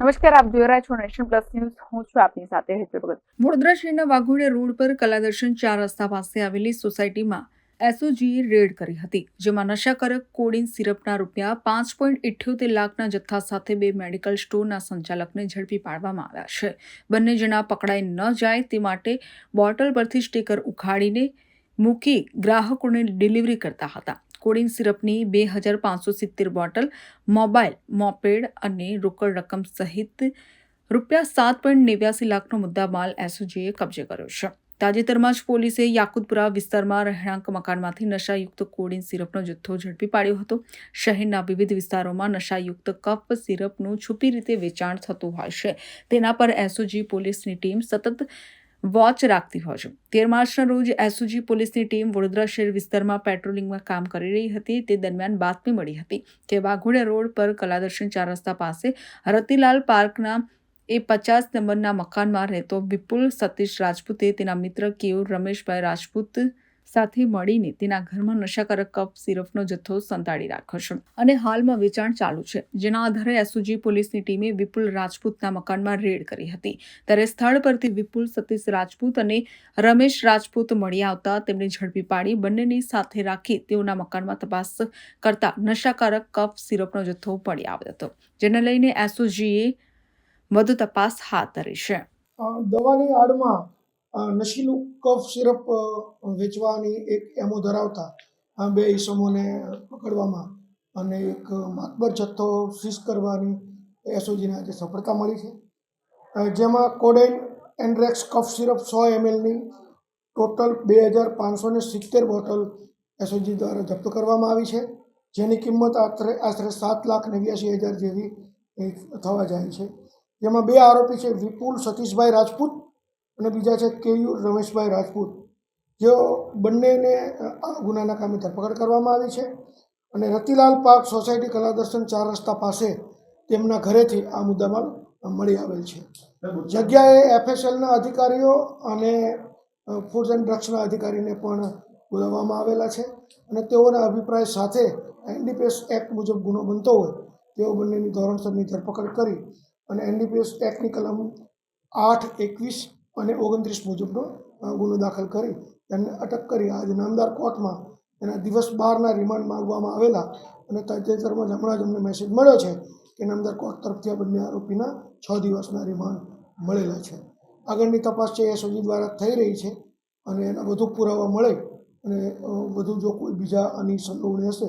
નમસ્કાર, આપ જોઈ રહ્યા છો નેશન પ્લસ ન્યૂઝ. હું છું આપની સાથે હેતુ ભગત. વડોદરા શહેરના વાઘોડિયા રોડ પર કલાદર્શન ચાર રસ્તા પાસે આવેલી સોસાયટીમાં એસઓજીએ રેડ કરી હતી, જેમાં નશાકારક કોડિન સિરપના રૂપિયા પાંચ પોઈન્ટ ઇઠ્યોતેર લાખના જથ્થા સાથે બે મેડિકલ સ્ટોરના સંચાલકને ઝડપી પાડવામાં આવ્યા છે. બંને જણા પકડાઈ ન જાય તે માટે બોટલ પરથી સ્ટીકર ઉખાડીને મૂકી ગ્રાહકોને ડિલિવરી કરતા હતા. કોડિંગ સિરપની બે હજાર પાંચસો સિત્તેર બોટલ, મોબાઈલ, મોપેડ અને રોકડ રકમ સહિત રૂપિયા સાત પોઈન્ટ નેવ્યાસી લાખનો મુદ્દામાલ એસઓજીએ કબજે કર્યો છે. તાજેતરમાં જ પોલીસે યાકુતપુરા વિસ્તારમાં રહેણાંક મકાનમાંથી નશાયુક્ત કોડિન સિરપનો જથ્થો ઝડપી પાડ્યો હતો. શહેરના વિવિધ વિસ્તારોમાં નશાયુક્ત કફ સિરપનું છુપી રીતે વેચાણ થતું હોય છે. તેના પર એસઓજી પોલીસની ટીમ સતત વોચ રાખતી હોય છે. તેર માર્ચના રોજ એસઓજી પોલીસની ટીમ વડોદરા શહેર વિસ્તારમાં પેટ્રોલિંગમાં કામ કરી રહી હતી. તે દરમિયાન બાતમી મળી હતી કે વાઘોડિયા રોડ પર કલાદર્શન ચાર રસ્તા પાસે રતિલાલ પાર્કના એ પચાસ નંબરના મકાનમાં રહેતો વિપુલ સતીશ રાજપૂતે તેના મિત્ર કેવ રમેશભાઈ રાજપૂત સાથે મળીને તેના ઘરમાં નશાકારક કફ સિરપનો જથ્થો સંતાડી રાખ્યો છે અને હાલમાં વેચાણ ચાલુ છે. જેના આધારે એસઓજી પોલીસની ટીમે વિપુલ રાજપૂતના મકાનમાં રેડ કરી હતી. ત્યારે સ્થળ પરથી વિપુલ, સતીશ રાજપૂત અને રમેશ રાજપૂત મળી આવતા તેમને ઝડપી પાડી બંનેની સાથે રાખી તેઓના મકાનમાં તપાસ કરતા નશાકારક કફ સિરપનો જથ્થો મળી આવ્યો હતો. જેને લઈને એસઓજીએ વધુ તપાસ હાથ ધરી છે. દવાની આડમાં નશીલું કફ સિરપ વેચવાની એક એમો ધરાવતા આ બે ઈસમોને પકડવામાં અને એક માતબર જથ્થો સીઝ કરવાની એસઓજીને આજે સફળતા મળી છે. જેમાં કોડેન એન્ડ્રેક્સ કફ સિરપ સો એમએલની ટોટલ બે હજાર પાંચસો ને સિત્તેર બોટલ એસઓજી દ્વારા જપ્ત કરવામાં આવી છે. જેની કિંમત આશરે આશરે સાત લાખ નેવ્યાસી હજાર જેવી થવા જાય છે. જેમાં બે આરોપી છે, વિપુલ સતીશભાઈ રાજપૂત અને બીજા છે કેયુ રમેશભાઈ રાજપૂત. જેઓ બંનેને આ ગુનાના કામે ધરપકડ કરવામાં આવી છે અને રતિલાલ પાર્ક સોસાયટી કલાદર્શન ચાર રસ્તા પાસે તેમના ઘરેથી આ મુદ્દામાલ મળી આવેલ છે. જગ્યાએ એફએસએલના અધિકારીઓ અને ફૂડ એન્ડ ડ્રગ્સના અધિકારીને પણ બોલાવવામાં આવેલા છે અને તેઓના અભિપ્રાય સાથે એનડીપીએસ એક્ટ મુજબ ગુનો બનતો હોય તેઓ બંનેની ધોરણસરની ધરપકડ કરી અને એનડીપીએસ એક્ટની કલમ આઠ એકવીસ અને ઓગણત્રીસ મુજબનો ગુનો દાખલ કરી તેમને અટક કરી. આજે નામદાર કોર્ટમાં એના દિવસ બારના રિમાન્ડ માંગવામાં આવેલા અને તાજેતરમાં હમણાં જ અમને મેસેજ મળ્યો છે કે નામદાર કોર્ટ તરફથી આ બંને આરોપીના છ દિવસના રિમાન્ડ મળેલા છે. આગળની તપાસ છે, એ સોજી દ્વારા થઈ રહી છે અને એના વધુ પુરાવા મળે અને વધુ જો કોઈ બીજા આની સંડોવણી હશે